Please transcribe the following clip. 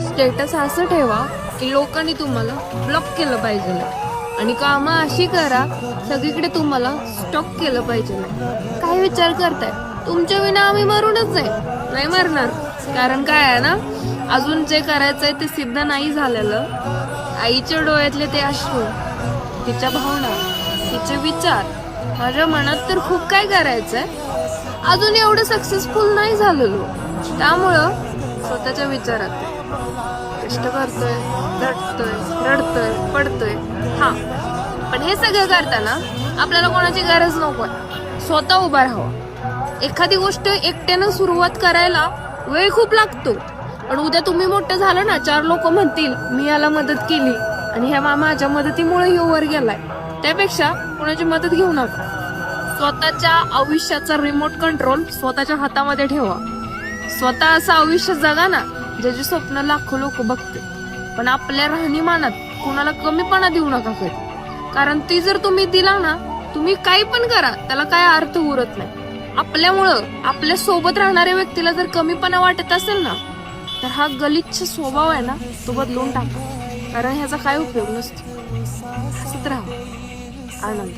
Status असं ठेवा की लोकांनी तुम्हाला ब्लॉक केलं पाहिजे आणि कामं अशी करा सगळीकडे तुम्हाला स्टॉक केलं पाहिजे काय विचार करताय? तुमच्या विना आम्ही मरूनच नाही. नाही मरणार. कारण काय आहे ना अजून जे करायचंय ते सिद्ध नाही झालेलं. आईच्या डोळ्यातले ते अश्रू तिच्या भावना तिचे विचार माझ्या मनात तर खूप काय करायचंय. अजून एवढं सक्सेसफुल नाही झालेलो. त्यामुळं स्वतःच्या विचारात. कष्ट करतोय झटतोय रडतोय पडतोय. हा. पण हे सगळं करताना आपल्याला कोणाची गरज नकोय. स्वतः उभा राहावा. एखादी गोष्ट एकट्यानं सुरुवात करायला वेळ खूप लागतो. पण उद्या तुम्ही मोठं झालं ना चार लोक म्हणतील मी याला मदत केली. आणि ह्या मा- माझ्या मदतीमुळे ह्यो वर गेलाय. त्यापेक्षा कोणाची मदत घेऊ नका. स्वतःच्या आयुष्याचा रिमोट कंट्रोल स्वतःच्या हातामध्ये ठेवा. स्वतः असं आयुष्य जगा ना ज्याची स्वप्न लाखो लोक बघते पण आपल्या राहणीमानात कोणाला कमीपणा देऊ नका कधी. कारण ती जर तुम्ही दिला ना तुम्ही काही पण करा त्याला काय अर्थ उरत नाही. आपल्यामुळं आपल्यासोबत राहणाऱ्या व्यक्तीला जर कमीपणा वाटत असेल ना तर हा गलिच्छ स्वभाव आहे ना तो बदलून टाका. कारण ह्याचा काय उपयोग नसतो. हसत राहा. आनंद.